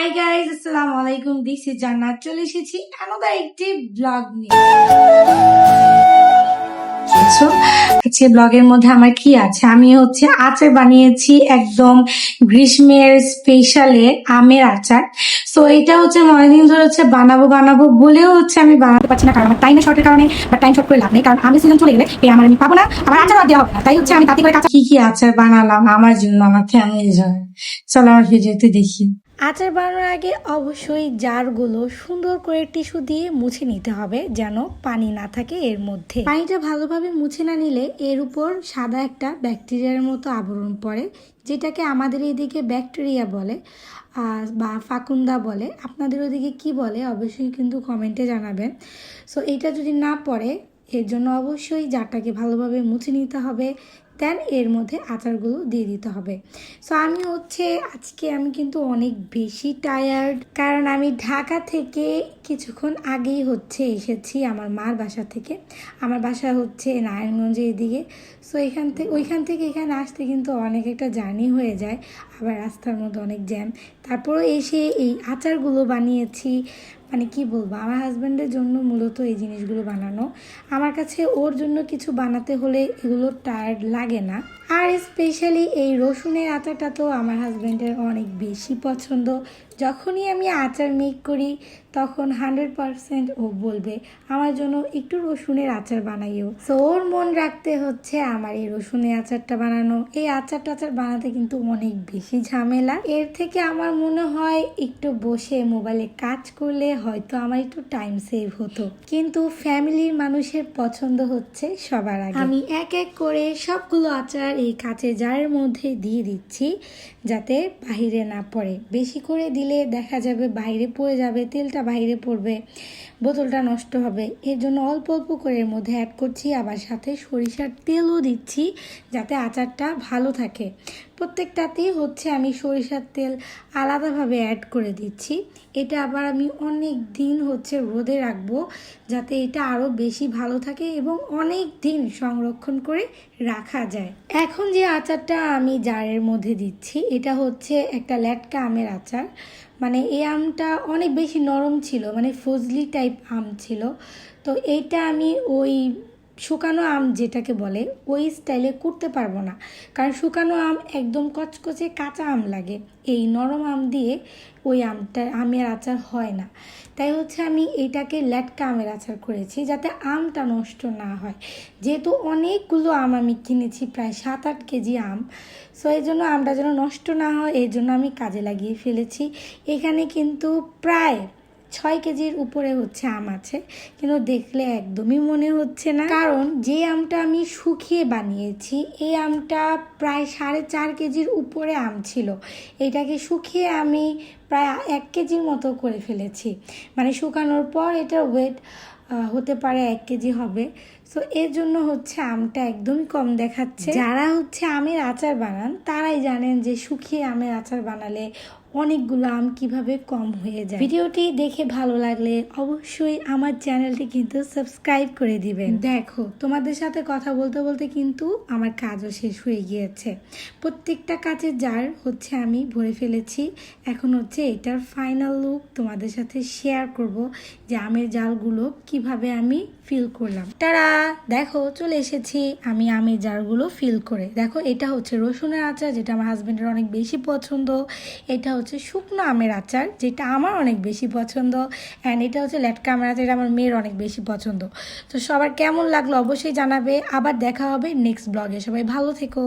Hi guys আসসালামু আলাইকুম। This is জান্নাত চলে এসেছি আলাদা একটি ব্লগ নিয়ে। আজকে ব্লগের মধ্যে আমার কি আছে? আমি হচ্ছে আচার বানিয়েছি একদম গ্রীষ্মের স্পেশালে আমের আচার। সো এটা হচ্ছে অনেকদিন ধরে হচ্ছে বানাবো বানাবো বলেও হচ্ছে আমি বানাতে পারছি না, কারণ আমার টাইমের শর্টের কারণে বা টাইম শর্ট করে লাভ নেই। কারণ আমি সিজন চলে গেলে এই আমার আমি পাবো না, আমার আচার দেওয়া হবে না। তাই হচ্ছে আমি তাতে করে কি কি আচার বানালাম? আমার জন্য, আমার ফ্যামিলির জন্য। চলো আমার ভিডিওতে দেখি। আচার বানানোর আগে অবশ্যই জারগুলো সুন্দর করে টিস্যু দিয়ে মুছে নিতে হবে যেন পানি না থাকে এর মধ্যে। পানিটা ভালোভাবে মুছে না নিলে এর উপর সাদা একটা ব্যাকটেরিয়ার মতো আবরণ পড়ে, যেটাকে আমাদের এদিকে ব্যাকটেরিয়া বলে বা ফাকুন্দা বলে। আপনাদের ওদিকে কি বলে অবশ্যই কিন্তু কমেন্টে জানাবেন। সো এটা যদি না পড়ে এর জন্য অবশ্যই জারটাকে ভালোভাবে মুছে নিতে হবে। দেন এর মধ্যে আচারগুলো দিয়ে দিতে হবে। সো আমি হচ্ছে, আজকে আমি কিন্তু অনেক বেশি টায়ার্ড কারণ আমি ঢাকা থেকে কিছুক্ষণ আগেই হচ্ছে এসেছি আমার মার বাসা থেকে। আমার বাসা হচ্ছে নারায়ণগঞ্জের এদিকে। সো এখান থেকে ওইখান থেকে এখানে আসতে কিন্তু অনেক একটা জার্নি হয়ে যায়। আবার রাস্তার মধ্যে অনেক জ্যাম তারপরও এসে এই আচারগুলো বানিয়েছি। মানে কি বলব? আমার হাজব্যান্ডের জন্য মূলত এই জিনিসগুলো বানানো। আমার কাছে ওর জন্য কিছু বানাতে হলে এগুলো টায়ার্ড লাগে না। আর স্পেশালি এই রসুনের আচারটা তো আমার হাজব্যান্ডের অনেক বেশি পছন্দ। যখনই আমি আচার মেক করি তখন হান্ড্রেড পারসেন্ট ও বলবে, আমার জন্য একটু রসুনের আচার বানাইও। সো ওর মন রাখতে হচ্ছে আমার এই রসুনের আচারটা বানানো। এই আচার টাচার বানাতে কিন্তু অনেক বেশি ঝামেলা। এর থেকে আমার মনে হয় একটু বসে মোবাইলে কাজ করলে হয়তো আমার একটু টাইম সেভ হতো। কিন্তু ফ্যামিলির মানুষের পছন্দ হচ্ছে সবার আগে। আমি এক এক করে সবগুলো আচার এই কাঁচের জারের মধ্যে দিয়ে দিচ্ছি যাতে বাহিরে না পড়ে। বেশি করে দিলে দেখা যাবে বাইরে পড়ে যাবে, তেলটা বাইরে পড়বে, বোতলটা নষ্ট হবে। এর জন্য অল্প অল্প করে এর মধ্যে অ্যাড করছি। আবার সাথে সরিষার তেলও দিচ্ছি যাতে আচারটা ভালো থাকে। প্রত্যেকটাতেই হচ্ছে আমি সরিষার তেল আলাদাভাবে অ্যাড করে দিচ্ছি। এটা আবার আমি অনেক দিন হচ্ছে রোদে রাখব যাতে এটা আরও বেশি ভালো থাকে এবং অনেক দিন সংরক্ষণ করে রাখা যায়। এখন যে আচারটা আমি জারের মধ্যে দিচ্ছি, এটা হচ্ছে একটা ল্যাটকা আমের আচার। মানে এই আমটা অনেক বেশি নরম ছিল মানে ফজলি টাইপ আম ছিল। তো এইটা আমি ওই শুকানো আম যেটাকে বলে, ওই স্টাইলে করতে পারব না। কারণ শুকানো আম একদম কচকচে কাঁচা আম লাগে। এই নরম আম দিয়ে ওই আমটা, আমের আচার হয় না। তাই হচ্ছে আমি এইটাকে ল্যাটকা আমের আচার করেছি যাতে আমটা নষ্ট না হয়। যেহেতু অনেকগুলো আম আমি কিনেছি, প্রায় সাত আট কেজি আম। সো এই জন্য আমটা যেন নষ্ট না হয় এই জন্য আমি কাজে লাগিয়ে ফেলেছি। এখানে কিন্তু প্রায় ছয় কেজির উপরে হচ্ছে আম আছে, কিন্তু দেখলে একদমই মনে হচ্ছে না। কারণ যে আমটা আমি শুকিয়ে বানিয়েছি, এই আমটা প্রায় সাড়ে চার কেজির উপরে আম ছিল। এটাকে শুকিয়ে আমি প্রায় এক কেজির মতো করে ফেলেছি। মানে শুকানোর পর এটার ওয়েট হতে পারে এক কেজি হবে। সো এর জন্য হচ্ছে আমটা একদমই কম দেখাচ্ছে। যারা হচ্ছে আমের আচার বানান, তারাই জানেন যে শুকিয়ে আমের আচার বানালে অনেকগুলো আম কীভাবে কম হয়ে যায়। ভিডিওটি দেখে ভালো লাগলে অবশ্যই আমার চ্যানেলটি কিন্তু সাবস্ক্রাইব করে দিবেন। দেখো, তোমাদের সাথে কথা বলতে বলতে কিন্তু আমার কাজও শেষ হয়ে গিয়েছে। প্রত্যেকটা কাজের জার হচ্ছে আমি ভরে ফেলেছি। এখন হচ্ছে এটার ফাইনাল লুক তোমাদের সাথে শেয়ার করব যে আমের জালগুলো কীভাবে আমি ফিল করলাম। তারা, দেখো, চলে এসেছি আমি আমের জারগুলো ফিল করে। দেখো, এটা হচ্ছে রসুনের আচার, যেটা আমার হাজবেন্ডের অনেক বেশি পছন্দ। এটা হচ্ছে শুকনো আমের আচার, যেটা আমার অনেক বেশি পছন্দ অ্যান্ড এটা হচ্ছে ল্যাটকা আমের আচার, এটা আমার মেয়ের অনেক বেশি পছন্দ। তো সবার কেমন লাগল অবশ্যই জানাবে, আবার দেখা হবে নেক্সট ব্লগে সবাই ভালো থেকো।